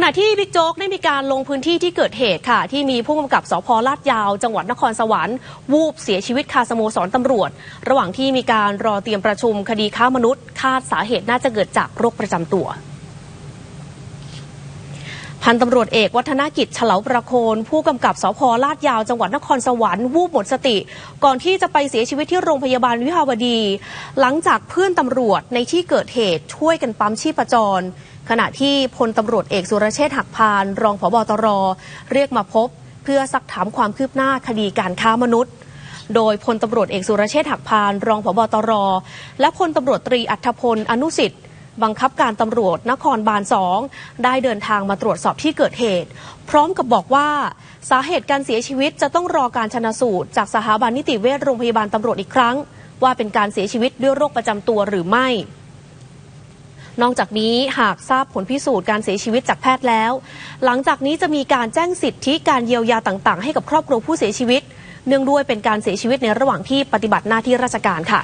ขณะที่บิ๊กโจ๊กได้มีการลงพื้นที่ที่เกิดเหตุค่ะ ที่มีผู้กำกับสพลาดยาว จังหวัดนครสวรรค์วูบเสียชีวิตคาสโมสรตำรวจ ระหว่างที่มีการรอเตรียมประชุมคดีค้ามนุษย์ คาดสาเหตุน่าจะเกิดจากโรคประจำตัวพันตำรวจเอกวัฒนกิจเฉลาประโคน ผู้กำกับสพลาดยาวจังหวัดนครสวรรค์วูบหมดสติ ก่อนที่จะไปเสียชีวิตที่โรงพยาบาลวิภาวดี หลังจากเพื่อนตำรวจในที่เกิดเหตุช่วยกันปั๊มชีพจร ขณะที่พลตำรวจเอกสุรเชษฐ์หักพาน รองผบตร เรียกมาพบ เพื่อซักถามความคืบหน้าคดีการค้ามนุษย์ โดยพลตำรวจเอกสุรเชษฐ์หักพาน รองผบตร และพลตำรวจตรีอัธพลอนุสิทธิ์บังคับการตำรวจนครบาลสองได้เดินทางมาตรวจสอบที่เกิดเหตุ พร้อมกับบอกว่า สาเหตุการเสียชีวิตจะต้องรอการชนะสูตร จากสถาบันนิติเวชโรงพยาบาลตำรวจอีกครั้ง ว่าเป็นการเสียชีวิตด้วยโรคประจำตัวหรือไม่ นอกจากนี้หากทราบผลพิสูจน์การเสียชีวิตจากแพทย์แล้ว หลังจากนี้จะมีการแจ้งสิทธิการเยียวยาต่าง ๆ ให้กับครอบครัวผู้เสียชีวิต เนื่องด้วยเป็นการเสียชีวิตในระหว่างที่ปฏิบัติหน้าที่ราชการค่ะ